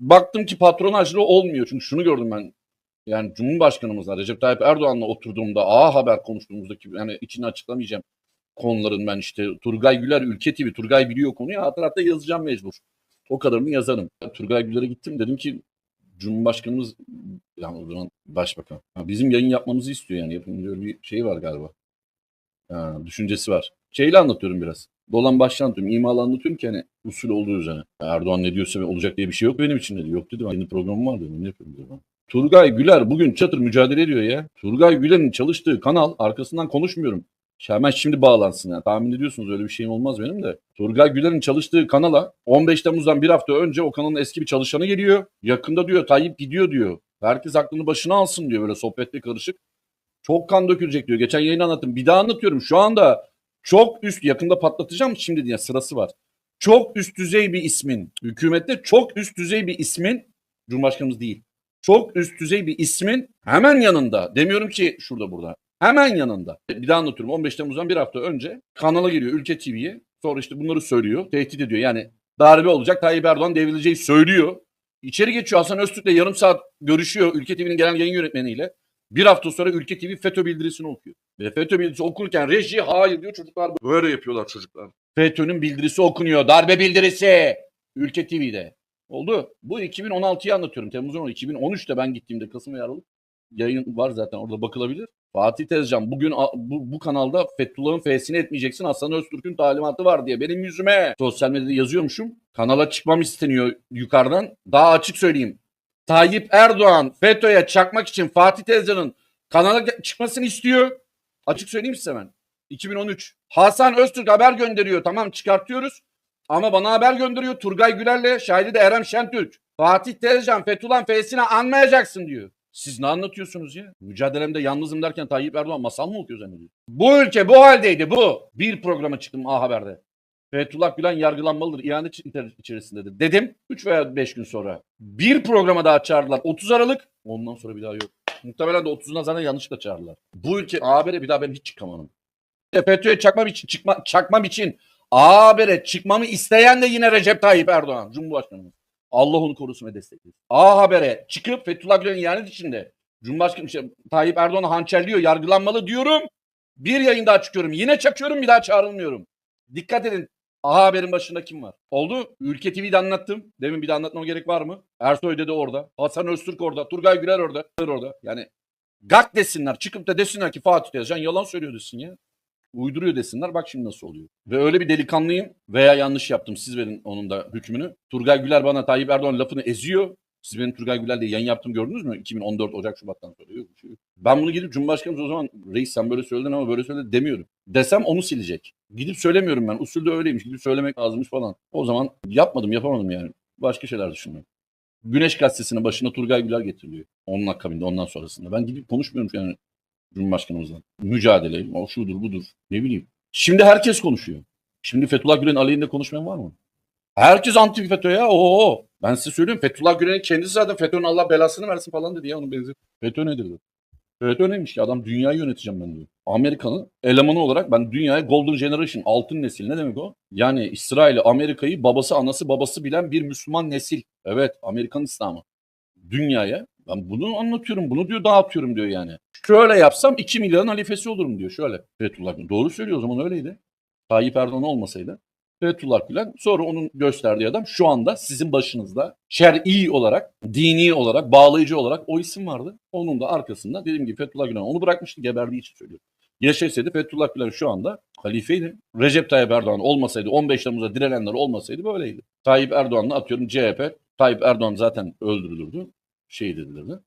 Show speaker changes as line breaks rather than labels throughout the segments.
Baktım ki patronajlı olmuyor. Çünkü şunu gördüm ben. Yani Cumhurbaşkanımızla Recep Tayyip Erdoğan'la oturduğumda A Haber konuştuğumuzdaki yani içini açıklamayacağım konuların ben işte Turgay Güler Ülke TV Turgay biliyor konuyu hatta yazacağım mecbur. O kadarını yazarım. Turgay Güler'e gittim dedim ki Cumhurbaşkanımız yani o zaman başbakan. Bizim yayın yapmamızı istiyor yani yapın diyor bir şey var galiba. Ha, düşüncesi var. Şeyle anlatıyorum biraz. Dolan baştan anlatıyorum. İmalı anlatıyorum ki hani usul olduğu üzerine. Erdoğan ne diyorsa olacak diye bir şey yok benim için dedi. Yok dedi. Kendi programım var dedim. Ne yapıyorum dedim. Turgay Güler bugün çatır mücadele ediyor ya. Turgay Güler'in çalıştığı kanal arkasından konuşmuyorum. Hemen şimdi bağlansın yani. Tahmin ediyorsunuz öyle bir şeyim olmaz benim de. Turgay Güler'in çalıştığı kanala 15 Temmuz'dan bir hafta önce o kanalın eski bir çalışanı geliyor. Yakında diyor Tayyip gidiyor diyor. Herkes aklını başına alsın diyor böyle sohbette karışık. Çok kan dökülecek diyor. Geçen yayın anlattım. Bir daha anlatıyorum. Şu anda çok üst yakında patlatacağım şimdi diye sırası var. Çok üst düzey bir ismin hükümette çok üst düzey bir ismin Cumhurbaşkanımız değil. Çok üst düzey bir ismin hemen yanında. Demiyorum ki şurada burada. Hemen yanında. Bir daha anlatıyorum. 15 Temmuz'dan bir hafta önce kanala geliyor Ülke TV'ye. Sonra işte bunları söylüyor. Tehdit ediyor. Yani darbe olacak. Tayyip Erdoğan devrileceği söylüyor. İçeri geçiyor. Hasan Öztürk'le yarım saat görüşüyor Ülke TV'nin genel yayın yönetmeniyle. Bir hafta sonra Ülke TV FETÖ bildirisini okuyor. FETÖ bildirisi okurken reji hayır diyor çocuklar böyle yapıyorlar çocuklar. FETÖ'nün bildirisi okunuyor. Darbe bildirisi. Ülke TV'de. Oldu. Bu 2016'yı anlatıyorum. Temmuz'un 10'u. 2013'te ben gittiğimde Kasım ve Aralık yayın var zaten orada bakılabilir. Fatih Tezcan bugün bu, bu kanalda Fethullah'ın F'sini etmeyeceksin Hasan Öztürk'ün talimatı var diye benim yüzüme sosyal medyada yazıyormuşum. Kanala çıkmam isteniyor yukarıdan. Daha açık söyleyeyim. Tayyip Erdoğan FETÖ'ye çakmak için Fatih Tezcan'ın kanala çıkmasını istiyor. Açık söyleyeyim size ben. 2013. Hasan Öztürk haber gönderiyor. Tamam çıkartıyoruz. Ama bana haber gönderiyor. Turgay Güler'le şahidi de Erem Şentürk. Fatih Tezcan Fethullah'ın F'sini anmayacaksın diyor. Siz ne anlatıyorsunuz ya? Mücadelemde yalnızım derken Tayyip Erdoğan masal mı okuyor zannediyor? Bu ülke bu haldeydi bu. Bir programa çıktım A Haber'de. Fethullah Gülen yargılanmalıdır. İhanet içer- içerisindedir. Dedim 3 veya 5 gün sonra. Bir programa daha çağırdılar. 30 Aralık. Ondan sonra bir daha yok. Muhtemelen de 30'una zaten yanlışlıkla çağırdılar. Bu ülke A Haber'e bir daha ben hiç çıkamam. FETÖ'ye çakmam için, çıkma, çakmam için A Haber'e çıkmamı isteyen de yine Recep Tayyip Erdoğan. Cumhurbaşkanımız. Allah onu korusun ve desteklesin. A Haber'e çıkıp Fethullah Gülen'in ihanet içinde Cumhurbaşkanı işte, Tayyip Erdoğan'ı hançerliyor, yargılanmalı diyorum. Bir yayın daha çıkıyorum. Yine çakıyorum, bir daha çağrılmıyorum. Dikkat edin. A Haber'in başında kim var? Oldu. Ülke TV'de anlattım. Demin bir de anlatmama gerek var mı? Ersoy dedi orada. Hasan Öztürk orada. Turgay Güler orada. orada. Yani gak desinler. Çıkıp da desinler ki Fatih Tezcan yalan söylüyor desin ya. Uyduruyor desinler. Bak şimdi nasıl oluyor. Ve öyle bir delikanlıyım veya yanlış yaptım. Siz verin onun da hükmünü. Turgay Güler bana Tayyip Erdoğan lafını eziyor. Siz benim Turgay Güler'le yayın yaptım gördünüz mü? 2014 Ocak Şubat'tan sonra. Şey. Ben bunu gidip Cumhurbaşkanımız o zaman reis sen böyle söyledin ama böyle söyle demiyorum. Desem onu silecek. Gidip söylemiyorum ben. Usulde öyleymiş. Gidip söylemek lazımmış falan. O zaman yapmadım yapamadım yani. Başka şeyler düşünüyorum. Güneş gazetesinin başına Turgay Güler getiriliyor. Onun akabinde ondan sonrasında. Ben gidip konuşmuyorum yani Cumhurbaşkanımızla. Mücadele, o şudur budur ne bileyim. Şimdi herkes konuşuyor. Şimdi Fethullah Gülen'in aleyhinde konuşmayan var mı? Herkes anti FETÖ ya. Oo. Ben size söylüyorum Fethullah Gülen'in kendisi zaten FETÖ'nün Allah belasını versin falan dedi ya onun benzer. FETÖ nedir diyor. FETÖ neymiş ki adam dünyayı yöneteceğim ben diyor. Amerika'nın elemanı olarak ben dünyaya Golden Generation altın nesil ne demek o? Yani İsrail'i Amerika'yı babası anası babası bilen bir Müslüman nesil. Evet Amerikan İslamı. Dünyaya ben bunu anlatıyorum bunu diyor dağıtıyorum diyor yani. Şöyle yapsam 2 milyarın halifesi olurum diyor şöyle. Fethullah. Doğru söylüyor o zaman öyleydi. Tayyip Erdoğan olmasaydı. Fethullah Gülen sonra onun gösterdiği adam şu anda sizin başınızda şer'i olarak, dini olarak, bağlayıcı olarak o isim vardı. Onun da arkasında dediğim gibi Fethullah Gülen onu bırakmıştı geberdiği için söylüyorum. Yaşasaydı Fethullah Gülen şu anda halifeydi. Recep Tayyip Erdoğan olmasaydı, 15 Temmuz'da direnenler olmasaydı böyleydi. Tayyip Erdoğan'la atıyorum CHP. Tayyip Erdoğan zaten öldürülürdü. Şey edilirdi.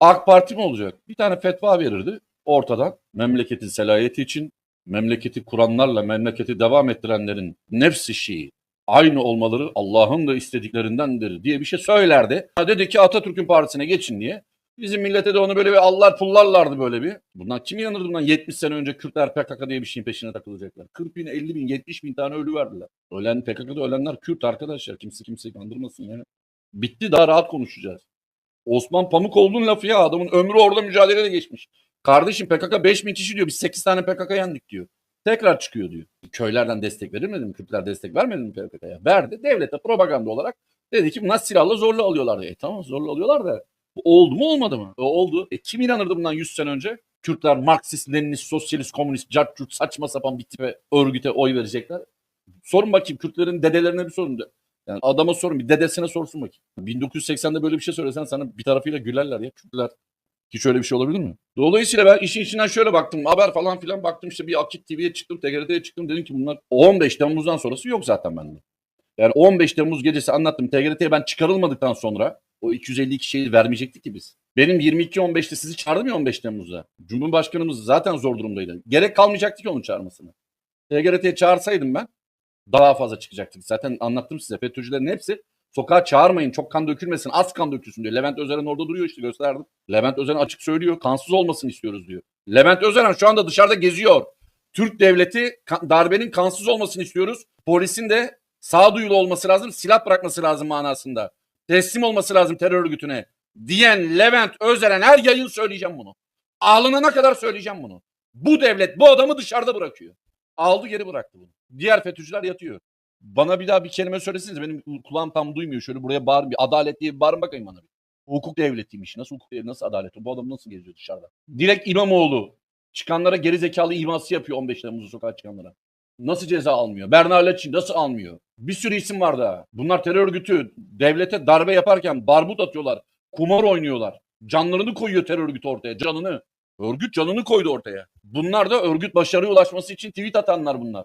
AK Parti mi olacak? Bir tane fetva verirdi ortadan. Memleketin selayeti için memleketi kuranlarla memleketi devam ettirenlerin nefsi şii aynı olmaları Allah'ın da istediklerindendir diye bir şey söylerdi. Dedi ki Atatürk'ün partisine geçin diye. Bizim millete de onu böyle bir Allah pullarlardı böyle bir. Bundan kim inanırdı bundan 70 sene önce Kürtler PKK diye bir şeyin peşine takılacaklar. 40 bin, 50 bin, 70 bin tane ölü verdiler. Ölen PKK'da ölenler Kürt arkadaşlar. Kimse kimseyi kandırmasın yani. Bitti daha rahat konuşacağız. Osman Pamukoğlu'nun lafı ya adamın ömrü orada mücadelede geçmiş. Kardeşim PKK 5 bin kişi diyor biz 8 tane PKK yendik diyor. Tekrar çıkıyor diyor. Köylerden destek verilmedi mi? Kürtler destek vermedi mi PKK'ya? Verdi. Devlete propaganda olarak Dedi ki bunlar silahla zorla alıyorlar. E tamam zorla alıyorlar da oldu mu olmadı mı? E, oldu. E, kim inanırdı bundan 100 sene önce? Kürtler Marksist, Leninist, Sosyalist, Komünist, Cart, Curt, saçma sapan bir tipe örgüte oy verecekler. Sorun bakayım Kürtlerin dedelerine bir sorun. Yani adama sorun bir dedesine sorsun bakayım. 1980'de böyle bir şey söylesen sana bir tarafıyla gülerler ya Kürtler. Hiç öyle bir şey olabilir mi? Dolayısıyla ben işin içinden şöyle baktım. Haber falan filan baktım işte bir Akit TV'ye çıktım, TGRT'ye çıktım. Dedim ki bunlar 15 Temmuz'dan sonrası yok zaten bende. Yani 15 Temmuz gecesi anlattım. TGRT'ye ben çıkarılmadıktan sonra o 252 şeyi vermeyecektik ki biz. Benim 22-15'te sizi çağırdım ya 15 Temmuz'da. Cumhurbaşkanımız zaten zor durumdaydı. Gerek kalmayacaktı ki onun çağırmasını. TGRT'ye çağırsaydım ben daha fazla çıkacaktık. Zaten anlattım size. FETÖ'cülerin hepsi sokağa çağırmayın çok kan dökülmesin az kan dökülsün diyor. Levent Özeren orada duruyor işte gösterdim. Levent Özeren açık söylüyor kansız olmasını istiyoruz diyor. Levent Özeren şu anda dışarıda geziyor. Türk devleti darbenin kansız olmasını istiyoruz. Polisin de sağduyulu olması lazım, silah bırakması lazım manasında. Teslim olması lazım terör örgütüne diyen Levent Özeren her yayın söyleyeceğim bunu. Ağlanana kadar söyleyeceğim bunu. Bu devlet bu adamı dışarıda bırakıyor. Aldı geri bıraktı bunu. Diğer FETÖ'cüler yatıyor. Bana bir daha bir kelime söylesiniz. Benim kulağım tam duymuyor. Şöyle buraya bağırın. Bir adalet diye bağırın bakayım bana. bir. Hukuk devletiymiş. Nasıl hukuk devleti? Nasıl adalet? Bu adam nasıl geziyor dışarıda? Direkt İmamoğlu. Çıkanlara geri zekalı iması yapıyor 15 Temmuz'da sokağa çıkanlara. Nasıl ceza almıyor? Berna Leçin nasıl almıyor? Bir sürü isim var daha. Bunlar terör örgütü. Devlete darbe yaparken barbut atıyorlar. Kumar oynuyorlar. Canlarını koyuyor terör örgütü ortaya. Canını. Örgüt canını koydu ortaya. Bunlar da örgüt başarıya ulaşması için tweet atanlar bunlar.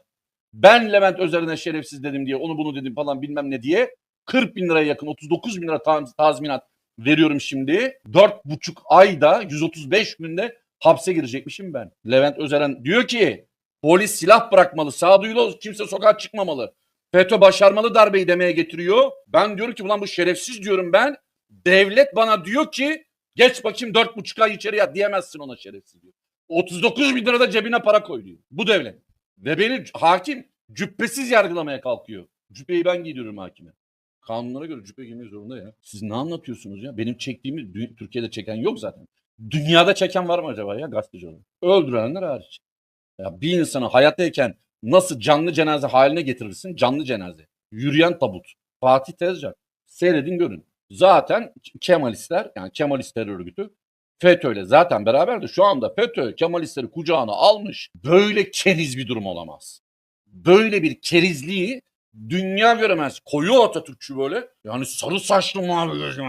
Ben Levent Özer'ine şerefsiz dedim diye onu bunu dedim falan bilmem ne diye 40 bin liraya yakın 39 bin lira taz- tazminat veriyorum şimdi. 4,5 ayda 135 günde hapse girecekmişim ben. Levent Özeren diyor ki polis silah bırakmalı sağduyulu kimse sokağa çıkmamalı. FETÖ başarmalı darbeyi demeye getiriyor. Ben diyorum ki ulan bu şerefsiz diyorum ben. Devlet bana diyor ki geç bakayım 4,5 ay içeri yat diyemezsin ona şerefsiz diyor. 39 bin lira da cebine para koy diyor. Bu devlet. Ve beni hakim cübbesiz yargılamaya kalkıyor. Cübbeyi ben giydiriyorum hakime. Kanunlara göre cübbe giymek zorunda ya. Siz ne anlatıyorsunuz ya? Benim çektiğimi Türkiye'de çeken yok zaten. Dünyada çeken var mı acaba ya gazeteci? Öldürenler hariç. Ya bir insanı hayattayken nasıl canlı cenaze haline getirirsin? Canlı cenaze. Yürüyen tabut. Fatih Tezcan. Seyredin görün. Zaten Kemalistler yani Kemalist terör örgütü FETÖ'yle zaten beraber de şu anda FETÖ Kemalistleri kucağına almış. Böyle keriz bir durum olamaz. Böyle bir kerizliği dünya göremez. Koyu Atatürkçü böyle. Yani sarı saçlı mavi gözlü.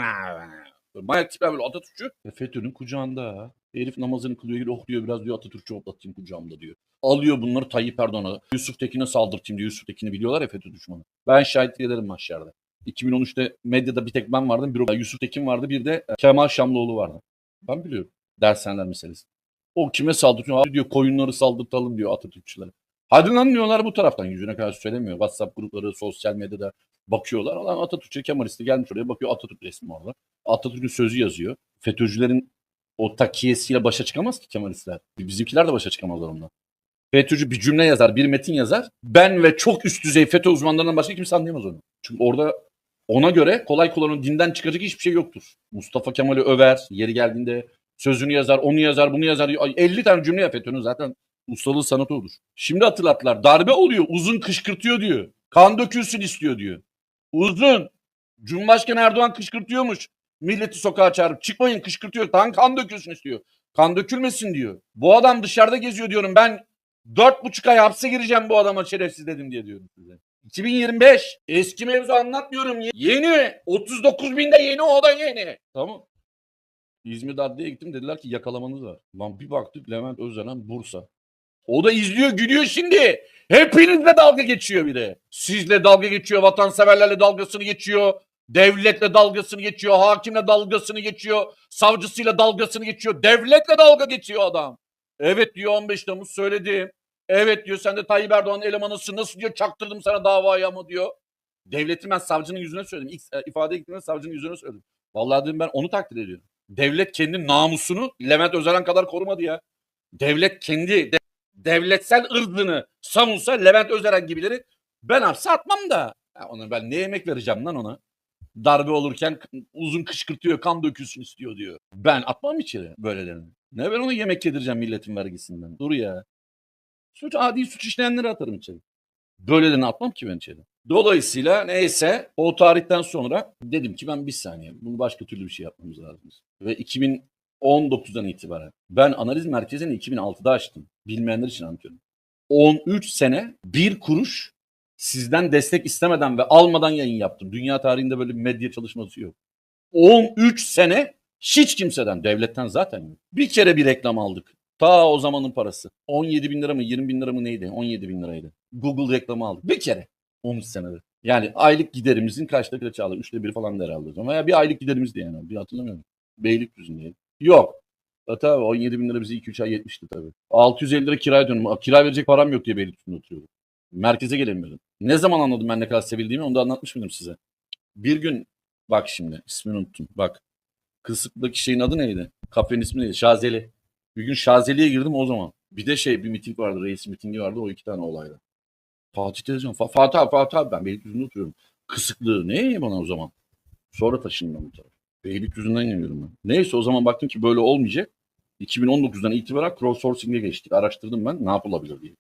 Manyak tipler böyle Atatürkçü. E FETÖ'nün kucağında. Herif namazını kılıyor. Oh diyor biraz diyor Atatürkçü hoplatayım kucağımda diyor. Alıyor bunları Tayyip Erdoğan'a. Yusuf Tekin'e saldırtayım diyor. Yusuf Tekin'i biliyorlar ya FETÖ düşmanı. Ben şahitlik ederim mahşerde. 2013'te medyada bir tek ben vardım. Bir Yusuf Tekin vardı. Bir de Kemal Şamlıoğlu vardı. Ben biliyorum. Dershaneler meselesi. O kime saldırıyor? Abi diyor koyunları saldırtalım diyor Atatürkçülere. Hadi lan diyorlar bu taraftan yüzüne karşı söylemiyor. WhatsApp grupları, sosyal medyada bakıyorlar. Lan Atatürkçü Kemalisti gelmiş oraya bakıyor Atatürk resmi orada. Atatürk'ün sözü yazıyor. FETÖ'cülerin o takiyesiyle başa çıkamaz ki Kemalistler. Bizimkiler de başa çıkamazlar ondan. FETÖ'cü bir cümle yazar, bir metin yazar. Ben ve çok üst düzey FETÖ uzmanlarından başka kimse anlayamaz onu. Çünkü orada ona göre kolay kolay dinden çıkacak hiçbir şey yoktur. Mustafa Kemal'i över, yeri geldiğinde sözünü yazar, onu yazar, bunu yazar. Ay, 50 tane cümle yap FETÖ'nün zaten ustalığı sanatı odur. Şimdi hatırlattılar. Darbe oluyor, uzun kışkırtıyor diyor. Kan dökülsün istiyor diyor. Uzun. Cumhurbaşkanı Erdoğan kışkırtıyormuş. Milleti sokağa çağırıp çıkmayın kışkırtıyor. Kan, kan dökülsün istiyor. Kan dökülmesin diyor. Bu adam dışarıda geziyor diyorum. Ben dört buçuk ay hapse gireceğim bu adama şerefsiz dedim diye diyorum size. 2025. Eski mevzu anlatmıyorum. Yeni. 39 binde yeni o da yeni. Tamam. İzmir'de adliyeye gittim dediler ki yakalamanız var. Lan bir baktık Levent Özenen Bursa. O da izliyor gülüyor şimdi. Hepinizle dalga geçiyor bir de. Sizle dalga geçiyor, vatanseverlerle dalgasını geçiyor. Devletle dalgasını geçiyor, hakimle dalgasını geçiyor, savcısıyla dalgasını geçiyor, devletle dalga geçiyor adam. Evet diyor 15 Temmuz söyledim. Evet diyor sen de Tayyip Erdoğan elemanısın. Nasıl diyor çaktırdım sana davayı ama diyor. Devleti ben savcının yüzüne söyledim. İlk e, ifade gittiğimde savcının yüzüne söyledim. Vallahi dedim ben onu takdir ediyorum. Devlet kendi namusunu Levent Özeren kadar korumadı ya. Devlet kendi de- devletsel ırzını savunsa Levent Özeren gibileri ben hapse atmam da. Ya ona ben ne yemek vereceğim lan ona? Darbe olurken uzun kışkırtıyor, kan dökülsün istiyor diyor. Ben atmam içeri böylelerini. Ne ben ona yemek yedireceğim milletin vergisinden. Dur ya. Suç adi suç işleyenleri atarım içeri. Böylelerini atmam ki ben içeri. Dolayısıyla neyse o tarihten sonra dedim ki ben bir saniye bunu başka türlü bir şey yapmamız lazım. Ve 2019'dan itibaren ben analiz merkezini 2006'da açtım. Bilmeyenler için anlatıyorum. 13 sene bir kuruş sizden destek istemeden ve almadan yayın yaptım. Dünya tarihinde böyle bir medya çalışması yok. 13 sene hiç kimseden, devletten zaten yok. Bir kere bir reklam aldık. Ta o zamanın parası. 17 bin lira mı 20 bin lira mı neydi? 17 bin liraydı. Google reklamı aldık. Bir kere. 13 senede. Yani aylık giderimizin kaçta kaçı aldı? Üçte biri falan da herhalde o zaman. Veya bir aylık giderimizdi yani. Bir hatırlamıyorum. Beylikdüzü'ndeydi. Yok. E tabii 17 bin lira bize 2-3 ay yetmişti tabii. 650 lira kiraya dönüm. Kira verecek param yok diye Beylikdüzü'nde oturuyordum. Merkeze gelemiyordum. Ne zaman anladım ben ne kadar sevildiğimi onu da anlatmış mıydım size? Bir gün bak şimdi ismini unuttum. Bak Kısık'taki şeyin adı neydi? Kafenin ismi neydi? Şazeli. Bir gün Şazeli'ye girdim o zaman. Bir de şey bir miting vardı. Reis mitingi vardı. O iki tane olayda. Fatih televizyon. Fa- Fatih abi Fatih abi ben Beylikdüzü'nde oturuyorum. Kısıklığı ne bana o zaman? Sonra taşındım bu tarafa. Beylikdüzü'nden geliyorum ben. Neyse o zaman baktım ki böyle olmayacak. 2019'dan itibaren crowdsourcing'e geçtik. Araştırdım ben ne yapılabilir diye.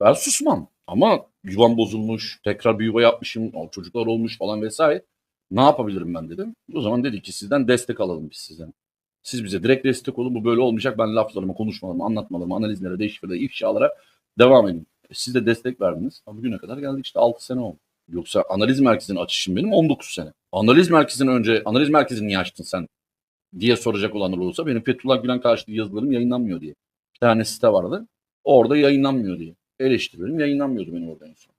Ben susmam. Ama yuvam bozulmuş. Tekrar bir yuva yapmışım. Çocuklar olmuş falan vesaire. Ne yapabilirim ben dedim. O zaman dedi ki sizden destek alalım biz sizden. Siz bize direkt destek olun. Bu böyle olmayacak. Ben laflarımı, konuşmalarımı, anlatmalarımı, analizlere, deşifrelere, ifşalara devam edin. Siz de destek verdiniz. Ama bugüne kadar geldik işte 6 sene oldu. Yoksa analiz merkezinin açışım benim 19 sene. Analiz merkezini önce, analiz merkezini niye açtın sen diye soracak olanlar olursa benim Fethullah Gülen karşıtı yazılarım yayınlanmıyor diye. Bir tane site vardı. Orada yayınlanmıyor diye. Eleştirilerim yayınlanmıyordu benim orada en son.